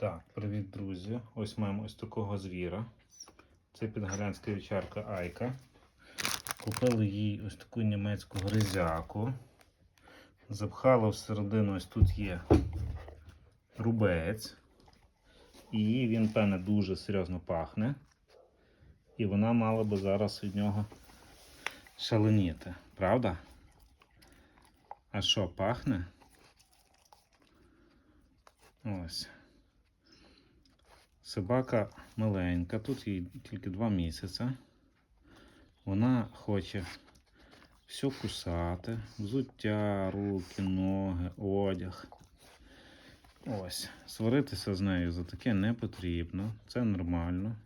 Так, привіт, друзі. Ось маємо ось такого звіра. Це підгалянська вівчарка Айка. Купили їй ось таку німецьку гризяку. Запхали всередину, ось тут є рубець. І він, певне, дуже серйозно пахне. І вона мала би зараз від нього шаленіти, правда? А що, пахне? Ось. Собака маленька, тут їй тільки два місяці. Вона хоче все кусати, взуття, руки, ноги, одяг. Ось, сваритися з нею за таке не потрібно, це нормально.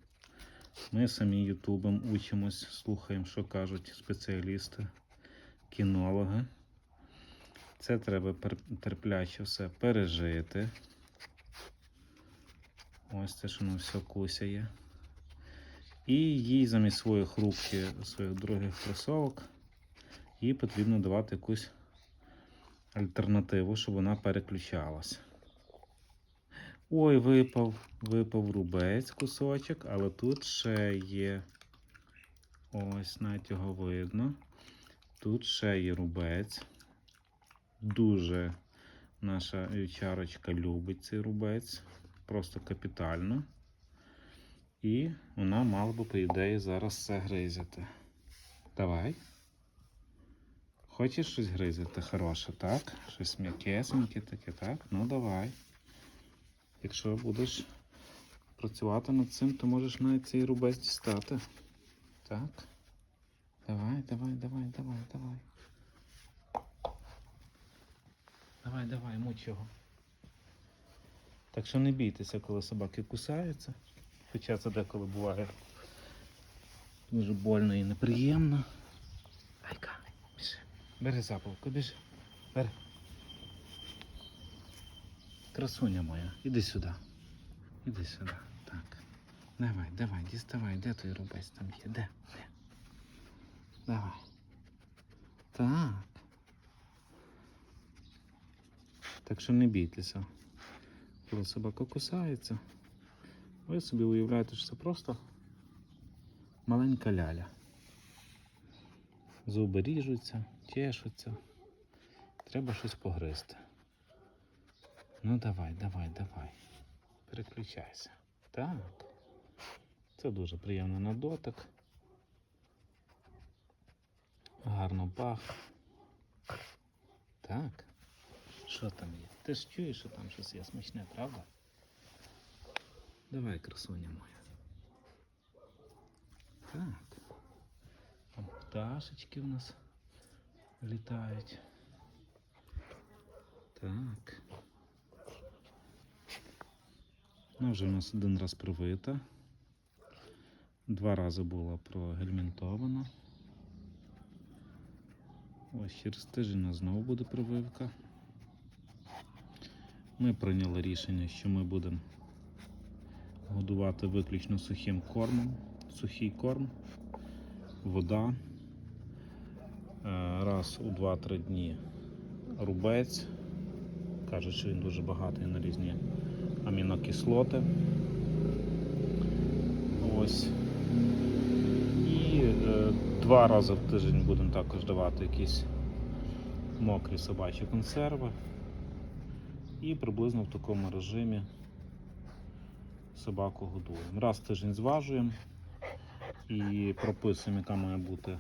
Ми самі ютубом учимось, слухаємо, що кажуть спеціалісти, кінологи. Це треба терпляче все пережити. Ось це ж воно все кусяє. І їй замість своїх рук чи своїх других кросовок їй потрібно давати якусь альтернативу, щоб вона переключалась. Ой, випав, випав рубець кусочок, але тут ще є. Ось, навіть його видно. Тут ще є рубець. Дуже наша вівчарочка любить цей рубець. Просто капітально. І вона мала би, по ідеї, зараз це гризати. Давай. Хочеш щось гризати хороше, так? Щось м'якесеньке таке, так? Ну давай. Якщо будеш працювати над цим, то можеш навіть цей рубець дістати. Так. Давай, давай, давай, давай, давай. Давай, давай, муч його. Так що не бійтеся, коли собаки кусаються. Хоча це деколи буває дуже больно і неприємно. Айка, біжи. Бери запалку, біжи. Бери. Красуня моя, іди сюди. Іди сюди. Так. Давай, давай, діставай, де той рубець там є? Де? Де? Давай. Так. Так що не бійтеся. Коли собака кусається, ви собі уявляєте, що це просто маленька ляля. Зуби ріжуться, чешуться. Треба щось погризти. Ну давай, давай, давай. Переключайся. Так. Це дуже приємно на дотик. Гарно пах. Так. Що там є? Ти ж чуєш, що там щось є смачне, правда? Давай, красуня моя. Так. Там пташечки в нас літають. Так. Вона вже у нас один раз привита. Два рази була прогельмінтована. Ось через тиждень у нас знову буде прививка. Ми прийняли рішення, що ми будемо годувати виключно сухим кормом. Сухий корм, вода. Е, Раз у 2-3 дні рубець. Кажуть, що він дуже багатий на різні амінокислоти. Ось. І е, два рази в тиждень будемо також давати якісь мокрі собачі консерви. І приблизно в такому режимі собаку годуємо. Раз в тиждень зважуємо і прописуємо, яка має бути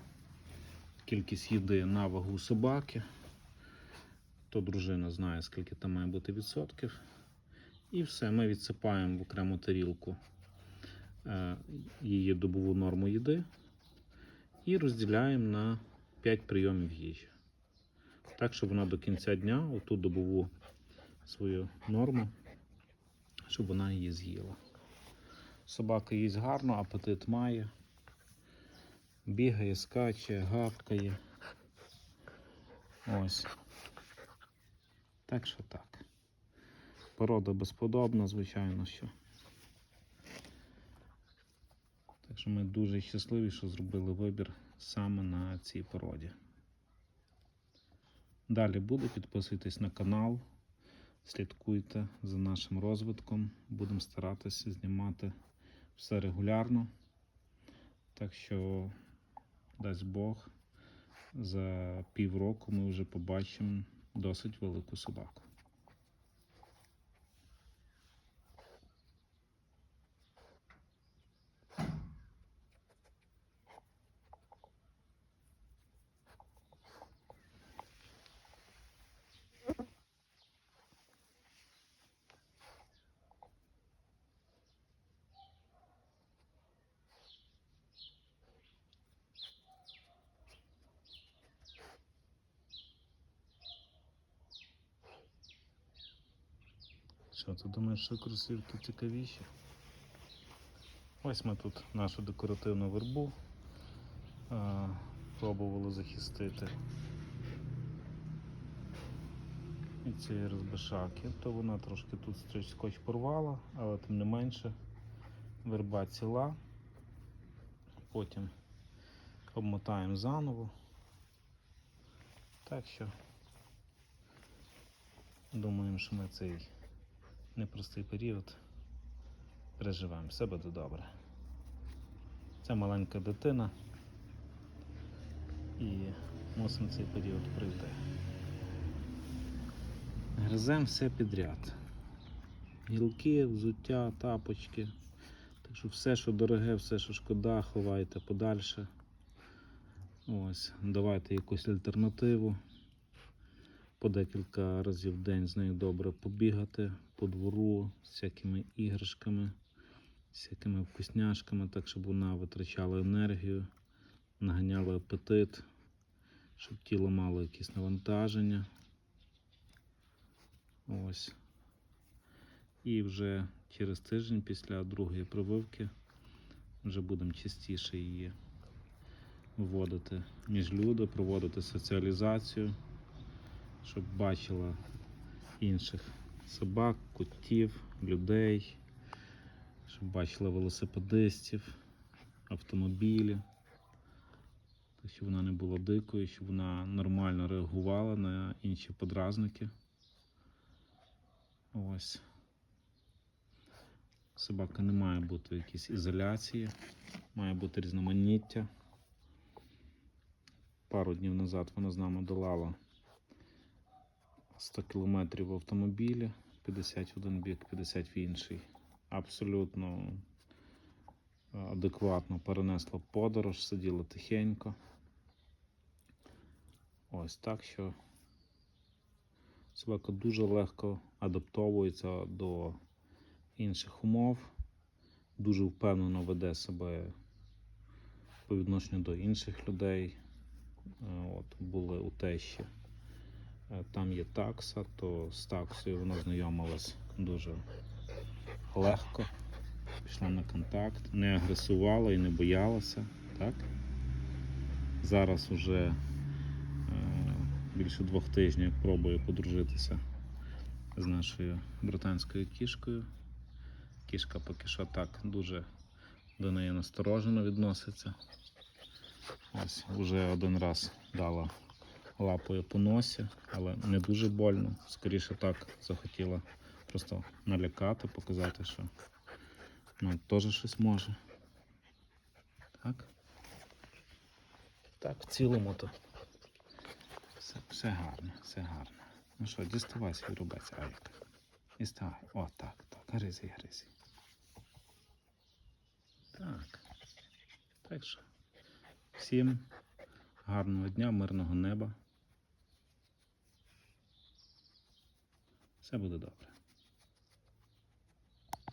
кількість їди на вагу собаки. То дружина знає, скільки там має бути відсотків. І все, ми відсипаємо в окрему тарілку е, її добову норму їди і розділяємо на 5 прийомів їжі. Так, щоб вона до кінця дня, оту добову свою норму, щоб вона її з'їла. Собака їсть гарно, апетит має. Бігає, скаче, гавкає. Ось. Так що так. Порода безподобна, звичайно, що. Так що ми дуже щасливі, що зробили вибір саме на цій породі. Далі буде, підписуйтесь на канал. Слідкуйте за нашим розвитком. Будемо старатися знімати все регулярно. Так що, дасть Бог, за півроку ми вже побачимо досить велику собаку. Що, ти думаєш, що кросівки цікавіші? Ось ми тут нашу декоративну вербу а, пробували захистити. І цієї розбишаки, то вона трошки тут скотч порвала, але тим не менше верба ціла. Потім обмотаємо заново. Так що думаємо, що ми цей непростий період переживаємо, все буде добре. Це маленька дитина і мусимо цей період пройти. Гриземо все підряд. Гілки, взуття, тапочки. Так що все, що дороге, все, що шкода, ховайте подальше. Ось, давайте якусь альтернативу. По декілька разів в день з нею добре побігати по двору з всякими іграшками, з всякими вкусняшками, так щоб вона витрачала енергію, наганяла апетит, щоб тіло мало якісь навантаження. Ось. І вже через тиждень після другої прививки вже будемо частіше її вводити між люди, проводити соціалізацію, щоб бачила інших собак, котів, людей, щоб бачила велосипедистів, автомобілі. Так, щоб вона не була дикою, щоб вона нормально реагувала на інші подразники. Ось. Собака не має бути в якійсь ізоляції, має бути різноманіття. Пару днів назад вона з нами долала 100 кілометрів в автомобілі, 50 в один бік, 50 в інший. Абсолютно е, адекватно перенесла подорож, сиділа тихенько. Ось так що собака дуже легко адаптовується до інших умов, дуже впевнено веде себе по відношенню до інших людей. Е, От, були у тещі. Е, Там є такса, то з таксою вона знайомилась дуже легко, пішла на контакт, не агресувала і не боялася. Так? Зараз вже е, більше двох тижнів як пробує подружитися з нашою британською кішкою. Кішка поки що так дуже до неї насторожено відноситься. Ось вже один раз дала лапою по носі, але не дуже больно. Скоріше так захотіла просто налякати, показати, що ну, теж щось може. Так? Так, в цілому то все, все гарно, все гарно. Ну що, діставай свій рубець, Авік. Діставай. О, так, так. Гризі, гризі. Так. Так що. Всім гарного дня, мирного неба. Все буде добре.